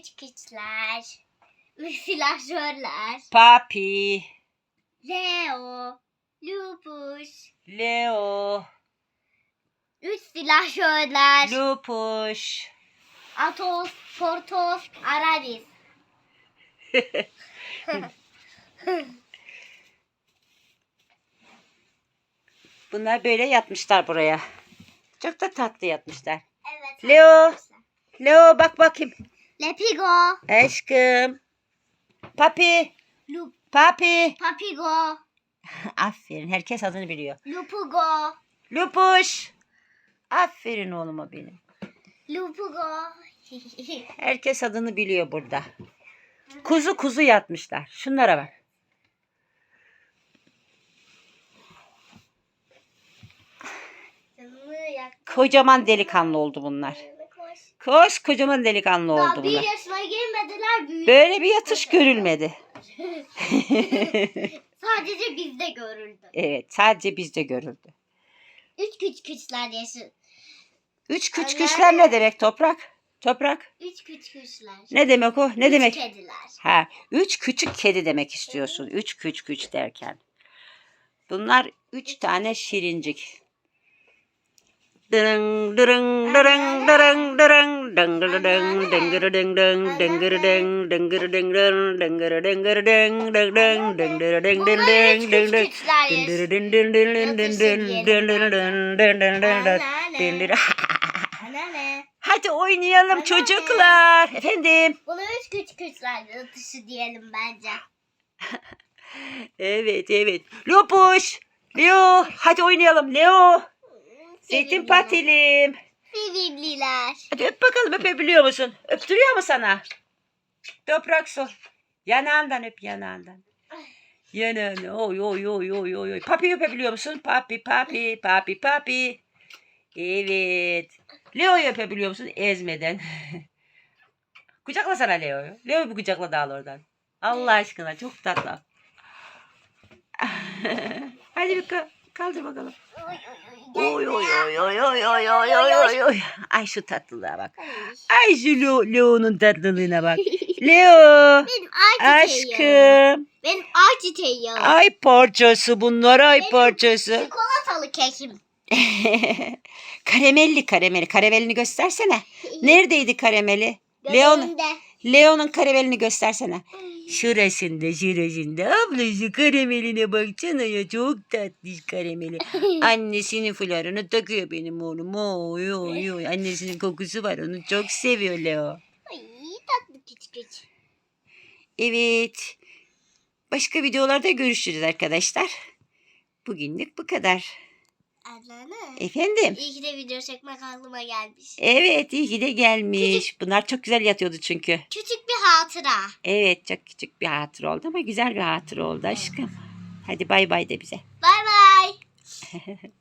Küçükler. Silahşörler. Papi. Leo. Lupus. Leo. Üç silahşörler. Lupuş. Atos. Portos. Araris. Bunlar böyle yatmışlar buraya. Çok da tatlı yatmışlar. Evet. Leo. arkadaşlar. Leo bak bakayım. Lepigo. Aşkım. Papi. Lup. Papi. Papigo. Aferin. Herkes adını biliyor. Lupugo. Lupuş. Aferin oğluma benim. Lupugo. Herkes adını biliyor burada. Kuzu kuzu yatmışlar. Şunlara bak. Kocaman delikanlı oldu bunlar. Koş. Kocaman delikanlı Daha oldu bir bunlar. yaşına girmediler büyük. Böyle bir yatış görülmedi. Sadece bizde görüldü. Evet sadece bizde görüldü. Üç küçük küçükler yaşı. Üç küç küçler ne demek toprak? Toprak. Üç küçük küçükler. Ne demek o? Ne Üç demek? kediler. Ha, üç küçük kedi demek istiyorsun. Üç küç küç derken. Bunlar üç tane şirincik. Dırın dırın dırın dırın dırın dıngırı dıng dıngırı dıng dıng dıngırı dıng dıngırı dıng dıng dıngırı dıngırı dıng dıng dıng dıngırı dıng dıng Bunlar üç dıng dıng küçük dıng. küçükler yaşı. Dındırı dın dın dın dın dın dın dın dın dın dın dın dın dın. Hadi oynayalım çocuklar. Efendim. Buna üç küçük küçükler yatışı diyelim bence. Evet evet. Lopuş. Leo. Hadi oynayalım. Leo. Zeytin patilim. Sevimliler. Hadi öp bakalım öpebiliyor musun? Öptürüyor mu sana? Toprak su. Yanağından öp yanağından. Yanağını. Oy oy oy oy oy. oy. Papi öpebiliyor musun? Papi papi papi papi. Evet. Leo'yu öpebiliyor musun? Ezmeden. kucakla sana Leo'yu. Leo'yu bir kucakla dağıl oradan. Allah aşkına çok tatlı. Hadi bir kaldır bakalım. Oy oy oy oy oy oy oy oy oy oy. Ay şu tatlılığa bak. Ay şu Leo, Leo'nun tatlılığına bak. Leo. Benim ay çiçeğim. Aşkım. Benim ay çiçeğim. Ay parçası bunlar ay parçası. Çikolatalı kekim. karamelli karamelli. Karamelini göstersene. Neredeydi karameli? Leon. Leo'nun karamelini göstersene. Şurasında şurasında. Ablası karameline baksana ya. Çok tatlış karameli. Annesinin fularını takıyor benim oğlum. Oy oy oy. Annesinin kokusu var. Onu çok seviyor Leo. Ay tatlı küçük küçük. Evet. Başka videolarda görüşürüz arkadaşlar. Bugünlük bu kadar. Anneanne. Efendim? İyi ki de video çekmek aklıma gelmiş. Evet iyi ki de gelmiş. Bunlar çok güzel yatıyordu çünkü. Küçük bir hatıra. Evet çok küçük bir hatıra oldu ama güzel bir hatıra oldu aşkım. Hadi bay bay de bize. Bay bay.